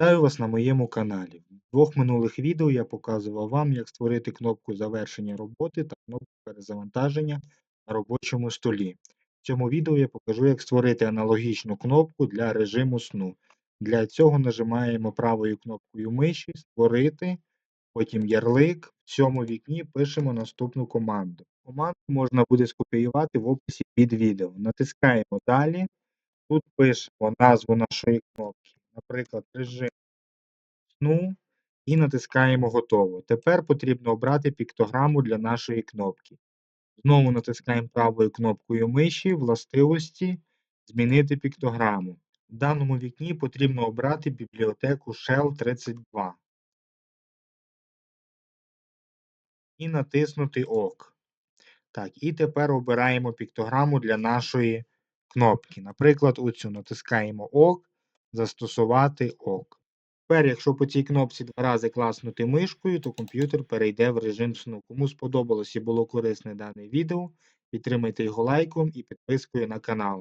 Вітаю вас на моєму каналі. В двох минулих відео я показував вам, як створити кнопку завершення роботи та кнопку перезавантаження на робочому столі. В цьому відео я покажу, як створити аналогічну кнопку для режиму сну. Для цього нажимаємо правою кнопкою миші Створити, потім ярлик. В цьому вікні пишемо наступну команду. Команду можна буде скопіювати в описі під відео. Натискаємо Далі. Тут пишемо назву нашої кнопки, наприклад, режим сну і натискаємо Готово. Тепер потрібно обрати піктограму для нашої кнопки. Знову натискаємо правою кнопкою миші Властивості Змінити піктограму. В даному вікні потрібно обрати бібліотеку Shell 32 і натиснути ОК. Так, і тепер обираємо піктограму для нашої кнопки. Наприклад, оцю натискаємо ОК, застосувати ОК. Тепер, якщо по цій кнопці два рази класнути мишкою, то комп'ютер перейде в режим сну. Кому сподобалось і було корисне дане відео, підтримайте його лайком і підпискою на канал.